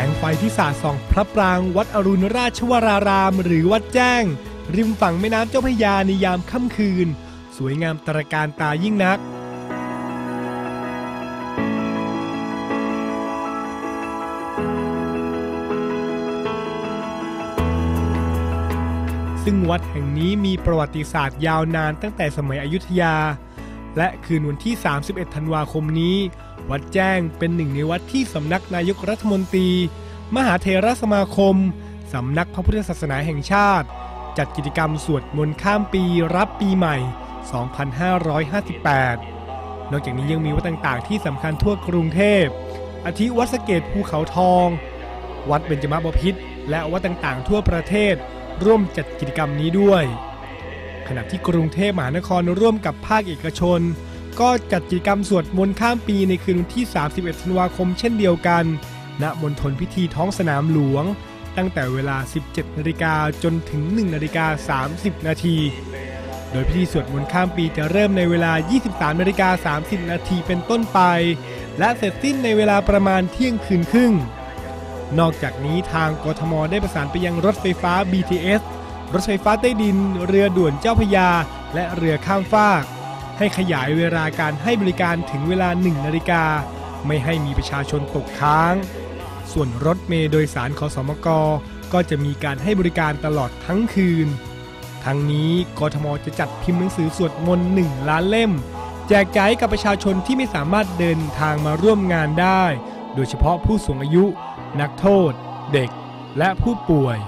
แสงไฟที่สาดส่องพระปรางวัดอรุณราชวราราม หรือวัดแจ้ง ริมฝั่งแม่น้ำเจ้าพระยาในยามค่ำคืน สวยงามตระการตายิ่งนัก ซึ่งวัดแห่งนี้มีประวัติศาสตร์ยาวนานตั้งแต่สมัยอยุธยา และคืนวันที่ 31 ธันวาคมนี้ วัดแจ้งเป็นหนึ่งในวัดที่สำนักนายกรัฐมนตรี มหาเทรสมาคม สำนักพระพุทธศาสนาแห่งชาติ จัดกิจกรรมสวดมนต์ข้ามปีรับปีใหม่ 2558 นอกจากนี้ยังมีวัดต่างๆ ที่สำคัญทั่วกรุงเทพ อาทิวัดสเกตภูเขาทอง วัดเบญจมาบพิตรและวัดต่างๆ ทั่วประเทศ ร่วมจัดกิจกรรมนี้ด้วย ขณะที่กรุงเทพมหานครร่วมกับภาคเอกชน ก็จัดกิจกรรมสวดมนต์ข้ามปีในคืนวันที่ 31 ธันวาคมเช่นเดียวกัน ณมณฑลพิธีท้องสนามหลวง ตั้งแต่เวลา 17 นาฬิกาจนถึง 1 นาฬิกา 30 นาที โดยพิธีสวดมนต์ข้ามปีจะเริ่มในเวลา 23 นาฬิกา 30 นาทีเป็นต้นไป และเสร็จสิ้นในเวลาประมาณเที่ยงคืนครึ่ง นอกจากนี้ทางกทมได้ประสานไปยังรถไฟฟ้า BTS รถไฟฟ้าใต้ดิน เรือด่วนเจ้าพยา และเรือข้ามฟาก ให้ขยายเวลาการให้บริการถึงเวลา 1 นาฬิกา ไม่ให้มีประชาชนตกค้าง ส่วนรถเมล์โดยสารขอสมก ก็จะมีการให้บริการตลอดทั้งคืน ทั้งนี้กทมจะจัดพิมพ์หนังสือสวดมนต์1ล้านเล่ม แจกจ่ายกับประชาชนที่ไม่สามารถเดินทางมาร่วมงานได้ โดยเฉพาะผู้สูงอายุ นักโทษ เด็ก และผู้ป่วย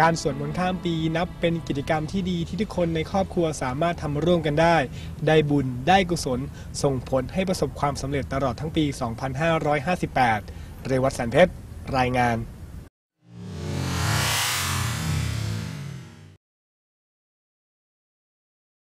การสวดมนต์ข้ามปีนับเป็นกิจกรรมที่ดีที่ทุกคนในครอบครัวสามารถทำร่วมกันได้ ได้บุญได้กุศล ส่งผลให้ประสบความสำเร็จตลอดทั้งปี 2558 เรวัตสันเพชร รายงาน